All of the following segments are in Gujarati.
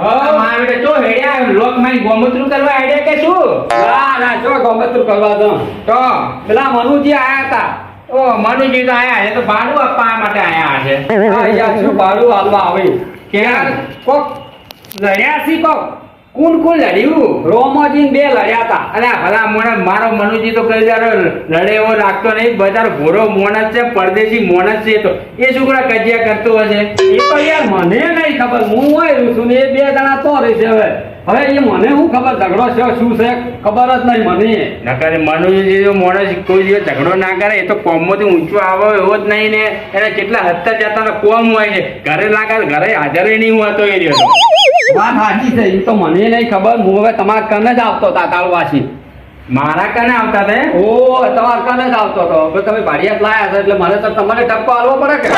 હા. બેટા ચો હેડ્યા લોકમાં ગોમૂતરું કરવા હેડ્યા કે શું? ના ના જો ગોમતું કરવા દો. તો પેલા મનુજી આયા હતા. ઓ મનુજી તો આયા છે તો ભાડું આપવા માટે આયા છે. શું ભાડું હાલવા આવી? કોક લડ્યા સી કોક? કોણ કોણ લડ્યું? રોમોજી બે લડ્યા હતા. અને ભલા મોણે મારો મનુજી તો કઈ જયારે લડે એવો લાગતો નહીં. બધા ભોરો મોણસ છે, પરદેશી મોણસ છે તો. એ છોકરા કજિયા કરતો હશે. એ તો યાર મને નહીં ખબર. હું હોય છું ને એ બે જણા તો રહેશે હવે. હવે એ મને શું ખબર? ઝઘડો છે શું છે? ખબર જ નહીં મને. નકર મનુજી જો માણસ કોઈ દિવસ ઝઘડો ના કરે એ તો કોમમાંથી ઊંચો આવે એવો જ નહીં ને. એને કેટલા હત્તા જતા કોમ હોય છે. ઘરે ના કરે ઘરે હાજર નહીં હોતો એ રહ્યો વાત સાચી છે એ તો મને નહીં ખબર. હું હવે તમારા કને જ આવતો હતા તાળવાસી મારા કને આવતા તે? ઓ તમારા કને જ આવતો હતો. હવે તમે ભાડિયા લાયા છો એટલે મને તો તમારે ટપકો આલવો પડે કે?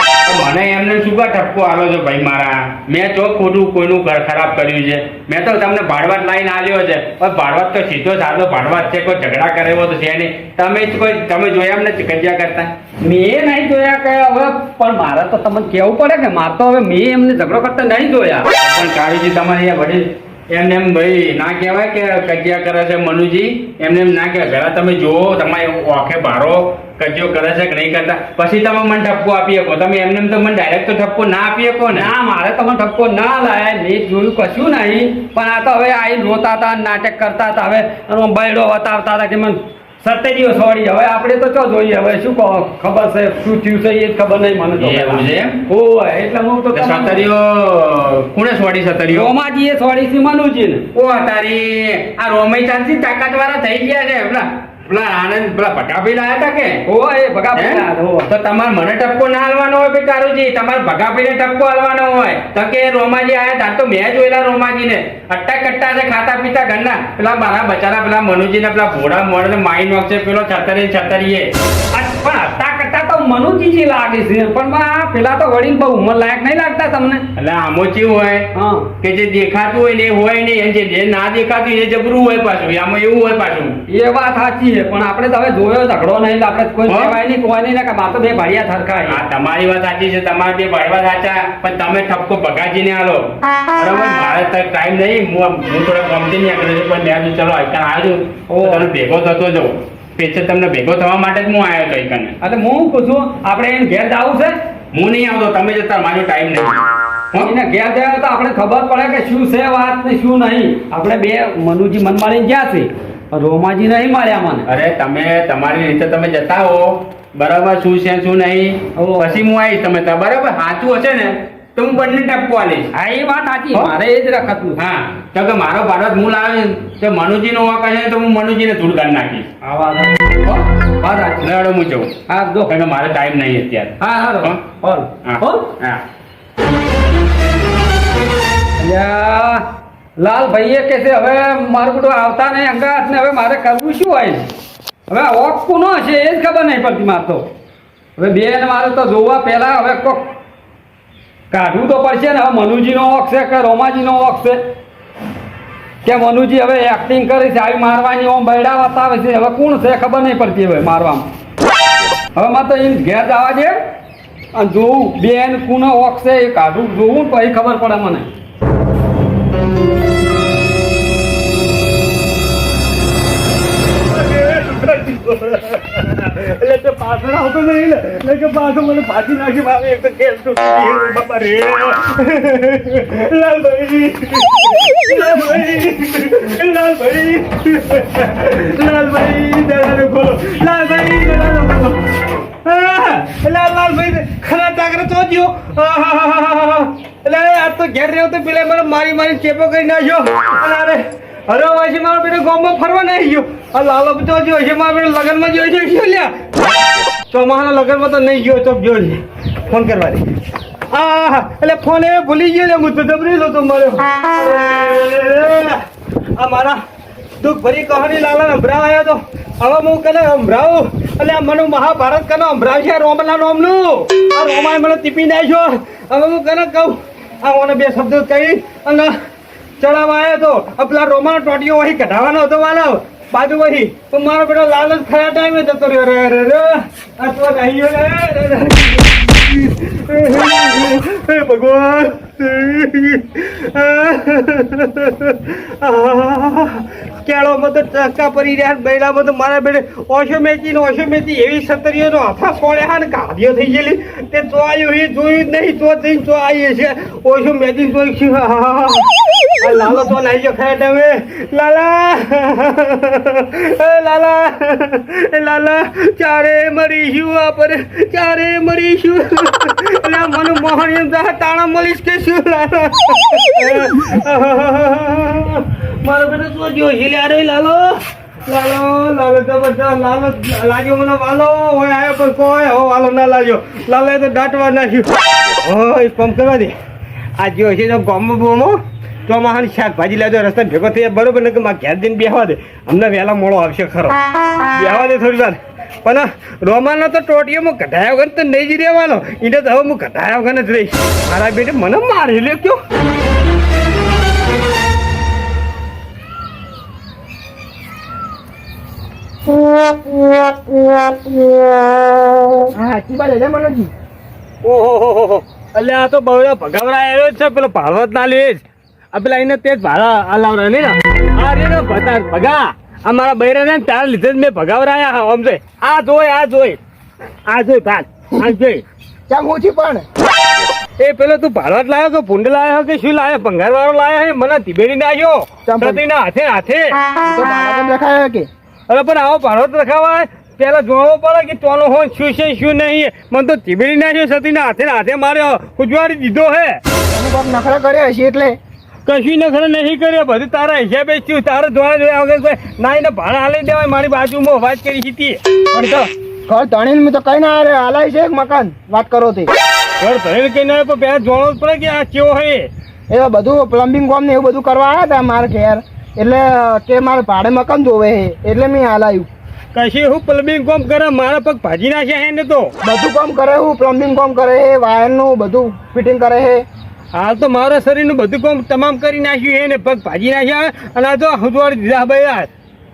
મને એમને શું કા ટપકો આલો છો ભાઈ મારા? મેં ચોક ખોટું કોઈનું ઘર ખરાબ કર્યું છે. મેં તો તમને ભાડવાટ લાઈન આલ્યો છે. પણ ભાડવાટ તો સીધો સાદો ભાડવાટ છે કોઈ ઝઘડા કરેવો તો છે નહીં. તમે જ કોઈ તમે જોયા એમને કજિયા કરતા? મેં નહીં જોયા કે હવે પણ મારે તો તમને કેવું પડે કે મારે તો હવે મેં એમને ઝઘડો કરતા નહીં જોયા. પણ કાળીજી તમારે અહીંયા વડીલ એમને એમ ભાઈ, ના કહેવાય કે કજિયા કરે છે મનુજી? એમને એમ ના કહેવાય. પહેલા તમે જુઓ, તમારે ઓખે ભારો, કજિયો કરે છે કે નહીં કરતા? પછી તમે મને ઠપકો આપી શકો. તમે એમને એમ તો મને ડાયરેક્ટ તો ઠપકો ના આપી શકો ને? ના, મારે તમે ઠપકો ના લાયા. મેં જોયું કશું નહીં. પણ આ તો હવે આઈને રોતા હતા, નાટક કરતા હતા. હવે બૈડો બતાવતા હતા કે મને સત્ય દિવસ વાળી હવે આપણે તો ચો જોઈએ? હવે શું કહો? ખબર છે? શું થયું છે? એ ખબર નહીં મને તો એવું છે? ઓય એટલે હું તો સતરીઓ કોણે સોડી સતરીઓ રોમાજી એ સોડી છે મનુજી ને ઓ તારી આ રોમઈ ચાંદથી તાકાત વાળા થઈ ગયા છે પેલા પેલા આનંદ પેલા ભગાભાઈ લાયા હતા કે? ઓય એ ભગા હે? તો તમારે મને ટપકો ના હાલવાનો હોય ભાઈ કારુજી તમારે ભગાભાઈને ટપકો હાલવાનો હોય. તો કે રોમાજી આયા તાર તો મેં જોયેલા રોમાજીને. અટ્ટા કટ્ટા છે ખાતા પીતા ઘરના. પેલા મારા બચારા પેલા મનુજીને પેલા ભોળા મોડને માઈ નોખશે પેલો છતરી છતરીએ. પણ હતા મનુજી જે લાગે છે. પણ આ પેલા તો વડીલ બહુ ઉંમર લાયક નહીં લાગતા તમને? એટલે આમો ચેવું હોય? કે જે દેખાતું હોય ને હોય ને એમ જે- ના દેખાતું એ જબરું હોય પાછું. આમાં એવું હોય પાછું. એ વાત સાચી છે પણ આપણે તો હવે જોયો ઝઘડો નહીં આપણે કોઈ કહેવાય નહીં કોઈ નહીં ને કે મારે તો બે ભાડિયા સરખા હા તમારી વાત સાચી છે. તમારે બે ભાડવા સાચા પણ તમે ઠપકો ભગાજીને આલો. બરાબર? મારે તો ટાઈમ નહીં. હું હું થોડા ગમતી નહીં આગળ પણ મેં ચલો આઈકન આવ્યો તમે ભેગો થતો જાઉં પેચે તમને ભેગો થવા માટે જ હું આવ્યો હતો આઈકને એટલે હું પૂછું? આપણે એને ઘેર જવું છે? હું નહીં આવતો તમે જતા મારો ટાઈમ નહીં એને ઘેર જાય તો આપણે ખબર પડે કે શું છે વાત ને શું નહીં. આપણે બે મનુજી મન મારીને ગયા છે. રોમાજી નહીં માર્યા મને. અરે તમે તમારી રીતે તમે જતા હો. બરાબર શું છે શું નહીં. પછી હું આવીશ તમે બરાબર? સાચું હશે ને? તો હું બંને ટપકો આલીશ હા એ વાત સાચી. મારે એ જ રખતું હા. તો કે મારો ભારત હું આવે. તો મનુજીનો વાંક આવે તો હું મનુજીને ધૂળ કરી નાખીશ. આ વાત વાત સાચી. લડો હું જઉં. હા જો. કે મારે ટાઈમ નહીં અત્યારે. હા હા હા? હોલ હા. અલ્યા, લાલ ભાઈએ કે છે હવે મારું બધું આવતા નહીં અંગાત ને હવે મારે કરવું શું હોય? હવે ઓક કોનો છે એ જ ખબર નહીં પડતી મારે તો. હવે બેન મારે તો જોવા પહેલા હવે કોક કાઢવું તો પડશે ને. હવે મનુજીનો ઓક છે કે રોમાજીનો ઓક છે? કે મનુજી હવે એક્ટિંગ કરી છે, આવી મારવાની ઓમ બૈડા બતાવે છે. હવે કોણ છે ખબર નહીં પડતી હવે મારવામાં. હવે મારે તો એમ ઘેર જવા દે. અને જોવું બેન, કુનો ઓક છે, એ કાઢું જોવું પછી ખબર પડે મને. આવતો નહીં ને એટલે કે પાછો મને ફાંસી નાખી ભાવે એક તો ગયું. બાપા રે. લાલભાઈ. લાલભાઈ. લાલભાઈ. લાલભાઈ, દરવાજો ખોલો. લાલભાઈ, દરવાજો ખોલો. લાલ લાલભાઈ ખરા તાકરે એટલે આ તો ઘેર રહ્યો પેલા મને મારી મારી ચેપો કરી નાખ્યો. અરે અરે વાસી મારો પેલો ગામમાં ફરવા નહીં લાલો તો જો છે, મારો પેલો લગનમાં જોઈ ગયો લ્યા? ચોમાહાના લગનમાં તો નહીં ગયો, તો જોઈ લે ફોન કરવા દે. આ એટલે ફોન એ ભૂલી ગયો ને હું તો દબરી લો તો મળ્યો આ મારા દુઃખ ભરી કહાની લાલા સંભળાવ આવ્યો તો. હવે હું કને સંભળાવું એટલે મને મહાભારત કને સંભળાવશે રોમના રોમનું? આ રોમાએ મને ટીપી નાખ્યો. હવે હું કને કહું? આ મને બે શબ્દો કહી અને ચડાવવા આવ્યો તો. પેલા રોમાનો ટોટીઓ અહીં કઢાવવાનો હતો, વાલો. બાજુ વહી તો મારો બેટો લાલ જ ખરા ટાઈમે જતો રહ્યો રે રે રે આ તો ભગવાન કેળોમાં તો ચક્કા પડી રહ્યા બૈડામાં તો મારા બેડે ઓછો મેચી ને ઓછો મેચી એવી સતરીઓનો હાથા ફોડ્યા અને ગાડીઓ થઈ ગયેલી. તે તો એ જોયું જ નહીં, તો થઈને તો આવીએ છે. ઓછો મેચી છે લાલો, તો નાઈ ગયો ખાય તમે લાલા. લાલા. લાલા. ચારે મરીશું આપણે. ચારે મરીશું. એટલે મને મોહન તાણા મળીશ કે શું? લાલા. મારો લાગ્યો મને વાલો. હોય, આયો પણ કોઈ? હો, વાલો ના લાગ્યો. લાલો તો દાટવા નાખ્યું. ઓય પંપ કરવા આ જો છે તો ગોમો બોમો શાકભાજી લેજો રસ્તા ભેગો થઈ બરોબર ને કે મારે ઘેર જઈને બેહવા દે. અમને વહેલા મોડો આવશે ખરો. બેહવા દે થોડી વાર. પણ રોમાનો તો ટોટીઓમાં કઢાયા વગર તો નહીં જ રહેવાનો. એને તો હવે હું કઢાયા વગર જ રહીશ. મારા બેટે મને મારી લે કયો? હા સાચી વાત છે મનોજી ઓહો એટલે આ તો બહુ ભગાવરા આવ્યો જ છે પેલો ભાડવત ના લે જ. આ પેલા એને તે જ ભાડા હલાવરા ને? આ રે ને ભતા ભગા. આ મારા બૈરા ને તારા લીધે જ મેં ભગાવરાયા હા આમ જોઈ. આ જોઈ આ જોઈ. આ જોઈ ભાત આ જોઈ. કેમ ઓછી પણ? એ પેલો તું ભાડવત લાયો કે ભૂંડ લાયો કે શું લાયો? ભંગાર વાળો લાયો મને ધીબેરી ના આવ્યો હાથે હાથે. કે? અરે પણ આવો ભાડવત રખાવાય? પેલા જોવો પડે કે તોનો હોય શું છે શું નહીં. મને તો ચીબડી નાખ્યો સતીને હાથે હાથે માર્યો. ઉજવાડી દીધો હે. બાપ નખરા કર્યા હશે એટલે. કશું નખરા નહીં કર્યો. બધું તારા હિસાબે થયું. તારા દ્વારા જોયા વગર કોઈ ના એને ભાડા હાલી દેવાય. મારી બાજુમાં વાત કરી હતી પણ તો ઘર ધણીને મેં તો કઈ ના રે હાલાય છે મકાન. વાત કરો તે. ઘર ધણીને કઈ ના પણ પહેલા જોવાનું પડે કે આ કેવો હે. એ બધું પ્લમ્બિંગ કોમ ને એવું બધું કરવા આવ્યા હતા મારા ઘેર. એટલે તે મારે ભાડે મકાન જોવે છે એટલે મેં હાલ આવ્યું કશી હું પ્લમ્બિંગ કોમ કરે મારા પગ ભાજી નાખ્યા હે ને તો? બધું કામ કરે હું પ્લમ્બિંગ કામ કરે છે વાયરનું બધું ફિટિંગ કરે છે. હાલ તો મારા શરીરનું બધું કામ તમામ કરી નાખ્યું હે ને પગ ભાજી નાખ્યા અને આ તો હજવાડી દીધા ભાઈ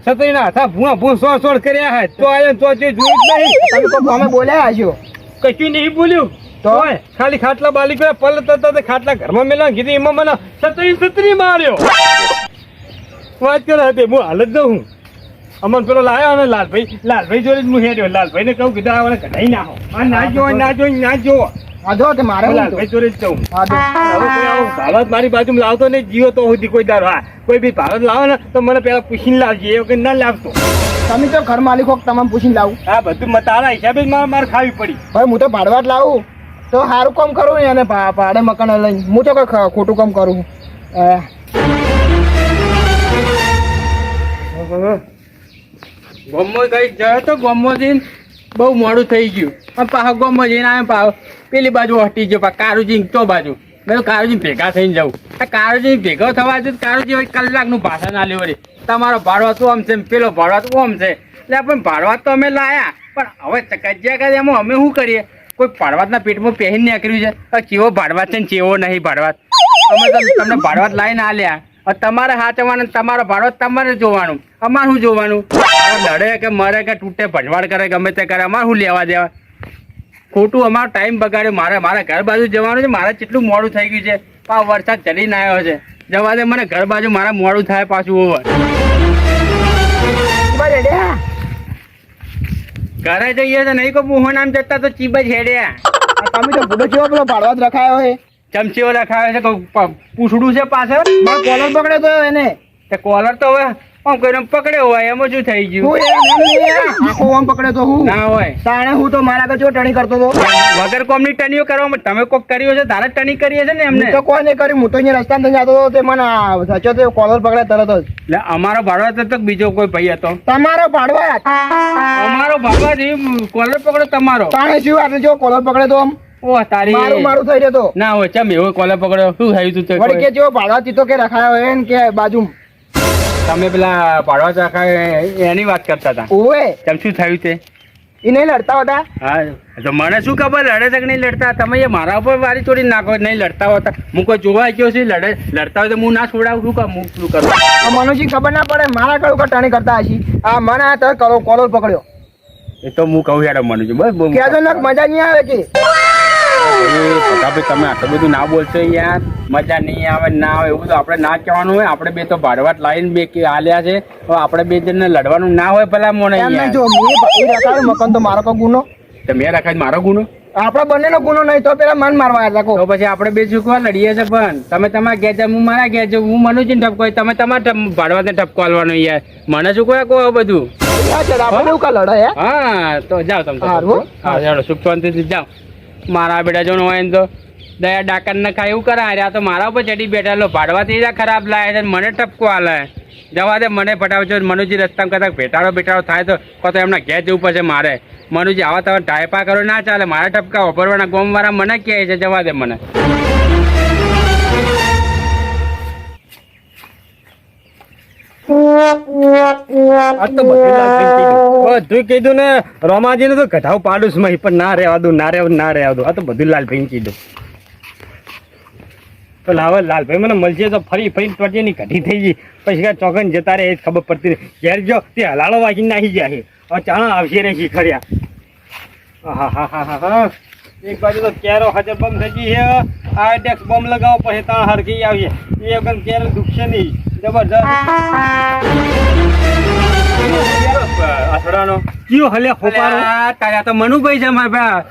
સતરીના હાથા ભૂણા ભૂ સો સોળ કર્યા હે તો આયો તો તે જોયું જ નહીં. તમે તો અમે બોલ્યા હશો. કશું નહીં બોલ્યું. તો? તોય ખાલી ખાટલા બાલી કરે પલ તરત ખાટલા ઘરમાં મેલા કીધું એમાં મને સતરી સતરી માર્યો. વાત કરે હતી હું હાલ જ હું અમન પેલો લાવ્યો અને લાલભાઈ લાલભાઈ જોડે જ હું હેડ્યો લાલભાઈ ને કહું કીધું આ કઢાઈ નાખો આ ના જોવો ના જોઈ ના જોવો. આધો તો મારે હું હું. લાલભાઈ જોડે જ જઉં. હા જો ભાવત મારી બાજુ લાવતો નહીં જીવો તો સુધી કોઈ દારો હા કોઈ બી ભારત લાવો ને તો મને પેલા પૂછીને લાવજે એ વખત ના લાવતો. તમે તો ઘર માલિક હોક તમામ પૂછીને લાવું. હા બધું તારા હિસાબે મારે મારે ખાવી પડી. ભાઈ હું તો ભાડવા જ લાવું. તો સારું કામ કરું ને અને ભાડે મકાન લઈને. હું તો કઈ ખોટું કામ કરું. ગોમમાં કઈ ગયો તો જઈને બહુ મોડું થઈ ગયું. પણ પાછો જઈને આવ્યો પાછો પેલી બાજુ હટી ગયો, પાછો કારુજી તો બાજુ. મેં કારુજી ભેગા થઈને જાઉં. આ કારુજી ભેગો થવા જો કારુજી હવે કલાકનું ભાષા ના રે તમારો ભાડવા તો આમ છે પેલો ભાડવા તો આમ છે. એટલે પણ ભાડવા તો અમે લાયા, પણ હવે કજ્યા કરે એમાં અમે શું કરીએ? કોઈ ભાડવાતના પેટમાં પહેરીને નીકળ્યું છે? હવે ચેવો ભાડવાત છે ને ચેવો નહીં ભાડવાત? અમે તમને ભાડવાત લાવીને આ લ્યા તમારે હાચવાનું તમારો ભાડો તમારે જોવાનું. અમારે શું જોવાનું? લડે કે મરે કે તૂટે ભંડવાડ કરે ગમે તે કરે અમાર શું લેવા દેવા? ખોટું અમારો ટાઈમ બગાડ્યો. મારે મારા ઘર બાજુ જવાનું છે મારે કેટલું મોડું થઈ ગયું છે પા વરસાદ ચડીને આવ્યો છે. જવા દે મને ઘર બાજુ મારા મોડું થાય પાછું ઓવર. ઘરે જઈએ તો નહીં કોઈ મોહન આમ જતા તો ચીબ જ હેડ્યા તમે તો ભૂલો જેવો પેલો ભાડવા જ રખાયો છે ચમચીઓ રખાયો છે પૂછડું છે પાછળ? કોલર પકડ્યો તો એને. કોલર તો હવે આમ કોઈને પકડ્યો હોય એમ શું થઈ ગયું. આખો આમ પકડ્યો તો હું? ના હોય. તાણે હું તો મારા આગળ જો ટણી કરતો હતો વગર કોમની ટણીઓ કરવામાં તમે કોક કર્યો છે તારે ટણી કરીએ છે ને એમને? તો કોઈ નહીં કર્યું. હું તો અહીંયા રસ્તામાં જતો હતો તે મને સાચો તે કોલર પકડે તરત જ. એટલે અમારો ભાડવા તો બીજો કોઈ ભાઈ હતો. તમારો ભાડવા અમારો ભાડવા જે કોલર પકડો તમારો. તાણે શું આટલે જો કોલર પકડે તો આમ? તારી મારું મારું થઈ રહ્યો તો ના હોય ચમ એવો કોલર પકડ્યો શું થયું તું વળી કે જો ભાડવા ચીતો કે રખાયો હોય ને કે બાજુ તમે પેલા પાડવા ચાખા એની વાત કરતા હતા. ઓવે. તેમ શું થયું તે? એ નહીં લડતા હતા? હા તો મને શું ખબર લડે છે કે નહીં લડતા? તમે એ મારા ઉપર વારી ચોરી નાખો નહીં લડતા હોતા. હું કોઈ જોવા ગયો છું લડે લડતા હોય તો હું ના છોડાવું શું કામ? શું કરું? મનુજી ખબર ના પડે મારા કડું કટાણી કરતા હશી. આ મને આ તો કરો કોલર પકડ્યો. એ તો હું કહું યાર મનુજી બસ કેજો ને મજા નહીં આવે કે. એ ભગાભાઈ તમે આટલું બધું ના બોલશો યાર. મજા નહીં આવે ના આવે એવું તો આપણે ના કહેવાનું હોય. આપણે બે તો ભાડવાટ લાવીને બે કે આલ્યા છે. હવે આપણે બે જણને લડવાનું ના હોય ભલા મોને એમ નહીં યાર. જો મેં રખાયું મકાન તો મારો તો ગુનો. તો મેં રખાય મારો ગુનો? આપણા બંનેનો ગુનો નહીં તો પેલા મન મારવા તો પછી આપણે બે ચૂકવા લડીએ છે પણ. તમે તમારા ઘેર છે હું મારા ઘેર જાઉં. હું મનુજીને ઠપકો તમે તમારા ભાડવાને ઠપકો આલવાનો યાર. મને શું કહો બધું? હે તો જાઓ તમે સુખ શાંતિથી જાઓ. મારા બેટા જો હોય ને તો દયા ડાકર ને ખાય એવું કરા તો મારા ઉપર ચડી બેઠા. લો, ભાડવાથી જ ખરાબ લાગે છે મને ટપકો હાલે જવા દે, મને ફટાફટ જો મનુજી રસ્તામાં કદાચ ભેટાડો બેટાડો થાય તો, કો તો એમના ઘેર જવું પડશે મારે. મનુજી, આવા તમે ટાઈપા કરો, ના ચાલે. મારા ટપકા વાપરવાના ગોમવાળા મને કહે છે, જવા દે મને. આ તો બધું. બધું કીધું? ને રોમાજીને તો ઘટાવ પાડું છું પણ ના રહેવા દઉં ના રહેવા ના રહેવા દઉં. આ તો બધું લાલભાઈ કીધું. તો લાવ લાલભાઈ મને મળશે તો ફરી ફરી ટોટીની ઘટી થઈ ગઈ. પછી કાંઈ ચોકન જતા રહે એ જ ખબર પડતી નહીં ઘેર જો તે હલાળો વાગી નાખી જાય હવે ચાણા આવશે રે શીખર્યા હા હા હા હા હા. એક બાજુ તો કેરો હાજર બમ થઈ ગઈ છે. આ ડેક્સ બમ લગાવો પછી તાણ હરકી આવીએ એ વખત કેરો દુખશે નહીં. જબરજસ્ત. અથડાનો કયો હલે ફોપારો તારા તો મનુભાઈ છે મારા ભા.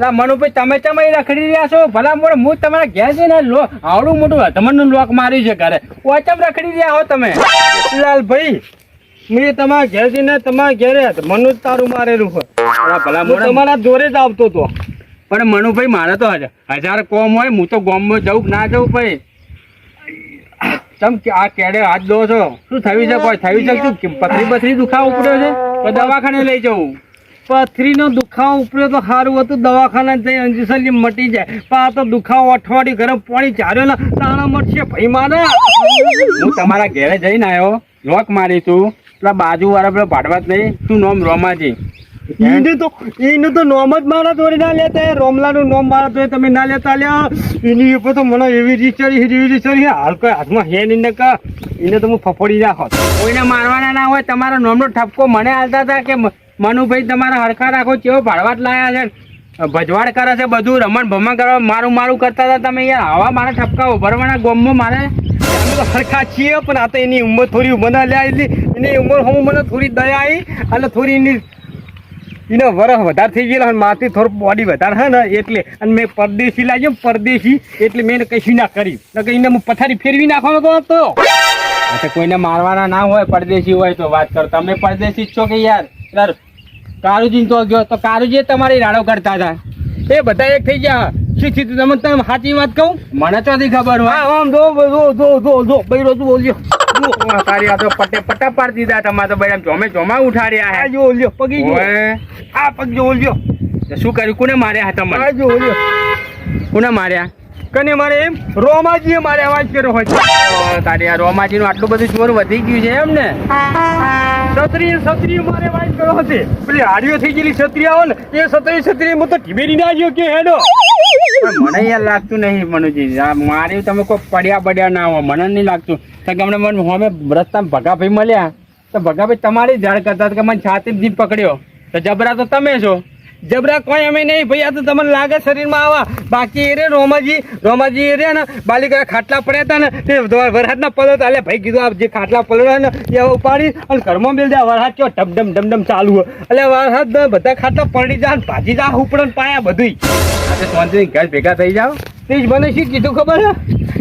લા મનુભાઈ તમે ચમ રખડી રહ્યા છો? ભલા મોડે હું તમારા ઘેર જઈને લો આવડું મોટું તમારું લોક મારી છે ઘરે. ઓચમ રખડી રહ્યા હો તમે. લાલભાઈ મેં તમારા ઘેર જઈને તમારા ઘેરે મનુ તારું મારેલું હોય ભલા મોડે તમારા જોડે જ આવતો હતો. પણ મનુભાઈ મારે તો હજાર કોમ હોય હું તો ગોમમાં જવું ના જવું ભાઈ? તમ કે આ કેડે હાથ દો છો? શું થયું છે કોઈ? થયું છે શું? પથરી પથરી દુખાવો ઉપડ્યો છે? દવાખાને લઈ જવું. પથરીનો દુખાવો ઉપર્યો તો સારું હતું. દવાખાના જઈ અંજીસલી મટી જાય. પણ આ તો દુખાવો અઠવાડિયું ગરમ પાણી ચાર્યો ને તાણા મળશે ભાઈ મારે. હું તમારા ઘરે જઈને આવ્યો લોક મારી તું પેલા બાજુ વાળા પેલા ભાડવા જ નહીં. શું નોમ રોમાજી? એને તો એનું તો નોમ જ મારા જોડે ના લેતા રોમલાનું નોમ મારા જોડે તમે ના લેતા લ્યા. એની ઉપર તો મને એવી રીત ચડી એવી રીત હાલ કોઈ હાથમાં હે નહીં નકા. એને તો હું ફફડી નાખો કોઈને મારવાના ના હોય, તમારો નોમનો ઠપકો મને હાલતા હતા કે મનુભાઈ તમારા હરખા રાખો કેવો ભાડવાટ લાયા છે? ભજવાડ કરે છે બધું, રમણ ભમણ કરવા, મારું મારું કરતા હતા તમે યાર. આવા મારા ઠપકા ઉભરવાના ગોમમાં મારે? સરખા છીએ, પણ આ તો એની ઉંમર થોડી મને લે એટલી એની ઉંમર હું મને થોડી દયા આવી અને થોડી એની એને વરસ વધારે થઈ ગયેલા અને માથી થોડું બોડી વધારે હે ને, એટલે અને મેં પરદેશી લાગ્યો પરદેશી, એટલે મેં એને કશું ના કરી નકર એને હું પથારી ફેરવી નાખવાનો તો હતો. એટલે કોઈને મારવાના ના હોય, પરદેશી હોય તો વાત કરો. તમે પરદેશી છો કે યાર? સર કારુજી તો ગયો, તો કારુજી તમારી રાડો કરતા હતા. એ બધા એક થઈ ગયા. શું થયું તમે તમે સાચી વાત કહું? મને તો નથી ખબર હોય. આમ જો જો જો જો જો તું બોલ્યો આ તારી આ તો પટે પટા પાડ દીધા તમારે તો બધા જોમે જોમા ઉઠાડ્યા આ હે જો ઓલ્યો પગી ગયો આ પગ જો ઓલ્યો. તો શું કર્યું? કોને માર્યા હતા આ જો ઓલ્યો. કોને માર્યા? કને મારે એમ? રોમાજીએ મારે અવાજ કર્યો હોય છે તારી આ રોમાજી નું આટલું બધું જોર વધી ગયું છે એમ ને? છત્રી છત્રી મારે વાત કર્યો હતી પેલી હાડીઓ થઈ ગયેલી છત્રી આવો ને, એ છત્રી છત્રી હું તો ઢીમેરી ના ગયો કે હેડો. મને યાર લાગતું નહીં મનુજી. મારે તમે કોઈ પડ્યા પડ્યા ના હોય, મને નહીં લાગતું. તો કે હમણાં મને અમે રસ્તામાં ભગાભાઈ મળ્યા. તો ભગાભાઈ તમારી જાણ કરતા કે મને છાતી પકડ્યો. તો જબરા તો તમે છો. જબરા કોઈ અમે નહીં ભાઈ, આ તો તમને લાગે શરીરમાં આવા. બાકી એ રે રોમાજી રોમાજી એ રે ને બાલિકા ખાટલા પડ્યા હતા ને, તે વરહાદના પલો એટલે ભાઈ કીધું, આ જે ખાટલા પલળ્યા ને, એ ઉપાડી અને ઘરમાં બેલ દે. વરહાદ કયો ડમ ડમ ચાલુ એટલે વરહાદ બધા ખાટલા પડી જા ભાજી જા ઉપડન પાયા બધુંય. આજે શાંતિથી ઘર ભેગા થઈ જાઓ. તે જ મને શું કીધું ખબર છે?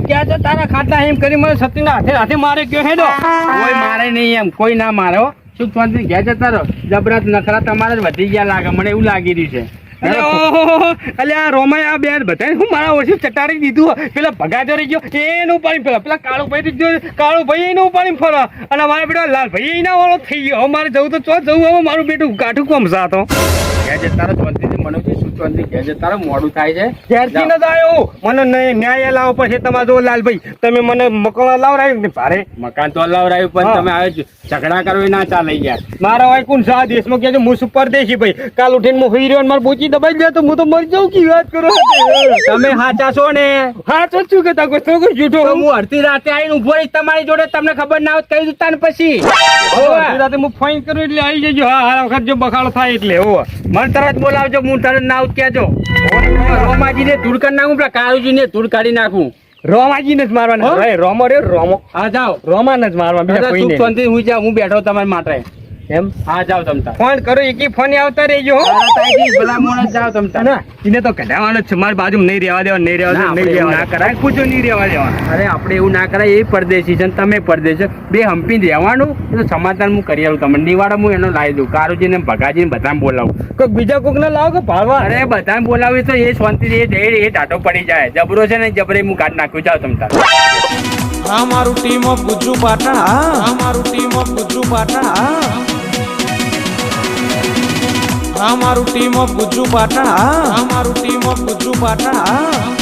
કે આ તો તારા ખાટલા એમ કરી મને સતીના હાથે હાથે મારે ગયો હેડો. કોઈ મારે નહીં એમ, કોઈ ના મારો શું શાંતિ ઘેર જતા રહો? જબરા નખરા તમારે જ વધી ગયા લાગે મને એવું લાગી રહ્યું છે. અલે ઓહોહો, આ રોમાય આ બેન બધાને હું મારા ઓછી ચટાડી દીધું પેલા ભગાજો રહી ગયો એનું પાણી પેલા પેલા કાળુ ભાઈ જો કાળુ ભાઈ એનું પાણી ફરો અને મારા બેટા લાલ ભાઈ એના વાળો થઈ ગયો. હવે મારે જવું તો ચો જવું હવે મારું બેટું કાઠું કોમ સાતો ઘેર જતા રહો શાંતિથી મનુજી શું શાંતિ ઘેર જતા મોડું થાય છે. ત્યારથી ન આવ્યો મને ન્યાય લાવો પછી તમારે જો લાલભાઈ તમે મને મકણા લાવરાયું ને ભારે? મકાન તો અલાવરાયું પણ તમે હવે ઝઘડા કરો ના ચાલે યાર મારા ભાઈ કોણ સા દેશમાં કે હું સુપર દેશી ભાઈ. કાલ ઉઠીને હું હુઈ રહ્યો મારે બોચી દબાઈ જાય તો હું તો મરી જાઉં કી વાત કરો તમે સાચા છો ને? હા તો કે તકો તો જૂઠો હું અડધી રાતે આવીને ઊભો રહીશ તમારી જોડે તમને ખબર ના હોત કહી દીધા ને પછી. રાતે હું ફોન કરું એટલે આવી જજો. હા હા વખત જો બખાડો થાય એટલે હો મને તરત બોલાવજો હું તરત ના આવું કહેજો રોમાજીને ધૂળ કરી નાખું પેલા કાળુજીને ધૂળ કાઢી નાખું. રોમાજી ને જ મારવાના? રોમો રે રોમો. હા જાઓ. રોમા ને જ મારવા બીજા કોઈ શાંતિ હું જાઉં હું બેઠો તમારી માટે એમ? હા જાઓ તમતા. ફોન કરો એકી ફોન આવતા રહેજો ભલા મોણા જાઓ તમતા. ના ઇને તો કઢાવાનો છે મારી બાજુ નહીં રહેવા દેવા નહીં રહેવા દેવા નહીં રહેવા ના દેવા પૂછો નહીં રહેવા દેવા અરે આપણે એવું ના કરાય એ પરદેશી છે તમે પરદેશી બે હંપી રહેવાનું એ સમાધાન હું કરી આલું તમને. નિવાડો હું એનો લાવી દઉં કારુજીને ભગાજીને બધાને બોલાવું. કોઈક બીજા કોક ના લાવો કે ભાળવા અરે બધાને બોલાવી તો એ શાંતિ એ જઈ એ ટાટો પડી જાય. જબરો છે ને જબરે હું કાઢ નાખ્યું જાવ તમ અમારું આ મારું ટીમ ઓફ ગુજુ પાટણ અમારું મારું ટીમ ઓફ ગુજુ પાટણ આ મારું ટીમ ઓફ ગુજ્જુ પાટણ અમારું મારું ટીમ ઓફ ગુજ્જુ પાટણ